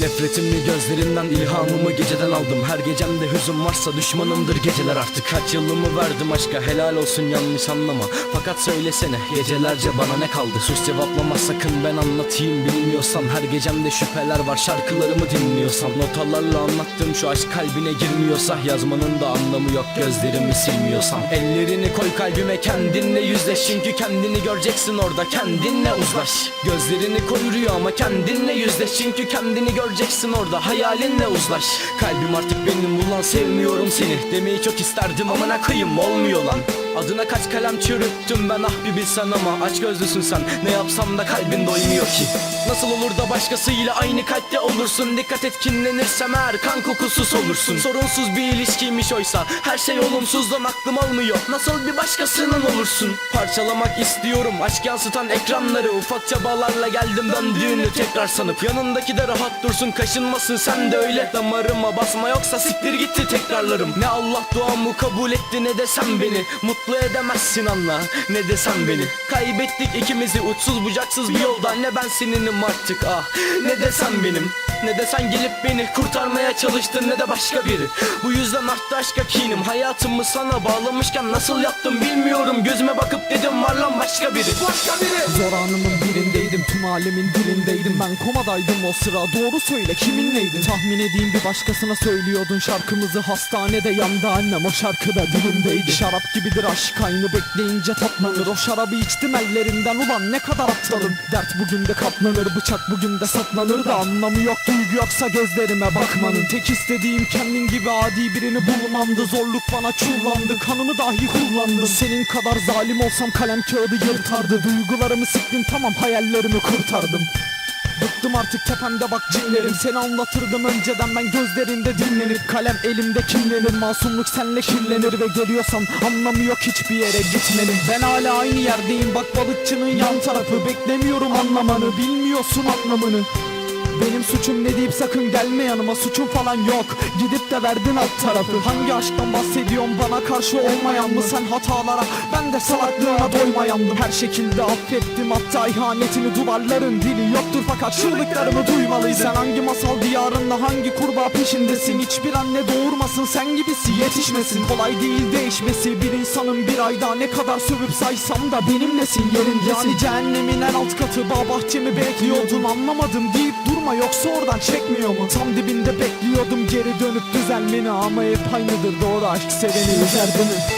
Nefretimi gözlerinden ilhamımı geceden aldım. Her gecemde hüzün varsa düşmanımdır geceler artık. Kaç yılımı verdim aşka helal olsun yanlış anlama. Fakat söylesene gecelerce bana ne kaldı? Sus cevaplama sakın ben anlatayım. Bilmiyorsan Her gecemde şüpheler var şarkılarımı dinliyorsan Notalarla anlattığım şu aşk kalbine girmiyorsa. Yazmanın da anlamı yok gözlerimi silmiyorsan Ellerini koy kalbime kendinle yüzleş. Çünkü kendini göreceksin orada kendinle uzlaş. Gözlerini koy rüyama kendinle yüzleş. Çünkü kendini göreceksin orada hayalinle uzlaş. Kalbim artık benim ulan sevmiyorum seni. Demeyi çok isterdim ama ne kıyım olmuyor lan Adına kaç kalem çürüttüm ben ah bir bilsen ama Aç gözlüsün sen. Ne yapsam da kalbin doymuyor ki. Nasıl olur da başkasıyla aynı kalpte olursun? Dikkat et kinlenirsem eğer kan kokusuz olursun. Sorunsuz bir ilişkiymiş oysa Her şey olumsuzdan aklım almıyor. Nasıl bir başkasının olursun? Parçalamak istiyorum aşk yansıtan ekranları. Ufak çabalarla geldim döndüğünü tekrar sanıp. Yanındaki de rahat dursun kaşınmasın. Sen de öyle Damarıma basma yoksa siktir gitti tekrarlarım. Ne Allah duamı kabul etti ne de sen beni. Mutlu edemezsin anla. Ne de sen beni? Kaybettik ikimizi uçsuz bucaksız bir yolda Ne ben seninim artık ah. Ne de sen benim? Ne de sen gelip beni kurtarmaya çalıştın ne de başka biri. Bu yüzden arttı aşka kinim. Hayatımı sana bağlamışken nasıl yaptım bilmiyorum. Gözüme bakıp dedim var lan başka biri. Başka biri. Zor anımın birindeydim tüm alemin dilindeydim. Ben komadaydım o sıra. Doğru söyle kiminleydin Tahmin edeyim bir başkasına söylüyordun. Şarkımızı Hastanede yandı annem. O şarkıda dilimdeydi Şarap gibidir aşk. Aynı bekleyince tatlanır. O şarabı içtim ellerinden. Ulan ne kadar aptalım. Dert bugün de katlanır bıçak bugün de saplanır da Anlamı yok duygu yoksa gözlerime bakmanın. Tek istediğim kendin gibi adi birini bulmamdı Zorluk bana çullandı kanımı dahi kullandım Senin kadar zalim olsam kalem kağıdı yırtardı. Duygularımı siktin tamam hayallerimi kurtardım. Bıktım artık tepemde bak cinlerim. Seni anlatırdım önceden ben gözlerinde dinlenip Kalem elimde kinlenir. Masumluk senle kirlenir Ve geliyorsan anlamı yok hiçbir yere gitmenin. Ben hala aynı yerdeyim bak balıkçının yan tarafı. Beklemiyorum anlamanı bilmiyorsun anlamını benim suçum ne deyip sakın gelme yanıma. Suçum falan yok. Gidip de verdin alt tarafı. Hangi aşktan bahsediyorsun? Bana karşı olmayan mı Sen hatalara? Ben de salaklığına doymayandım. Her şekilde affettim. Hatta ihanetini duvarların dili yoktur. Fakat çığlıklarımı duymalıydın Sen hangi masal diyarında hangi kurbağa peşindesin? Hiçbir anne doğurmasın. Sen gibisi yetişmesin. Kolay değil değişmesi. Bir insanın bir ayda ne kadar sövüp saysam da benimlesin yerindesin Yani cehennemin en alt katı bağ bahçemi bekliyordun. Anlamadım deyip durma yoksa oradan çekmiyor mu? Tam dibinde bekliyordum geri dönüp düzelmeni. Ama hep aynıdır doğru aşk seveni üzer beni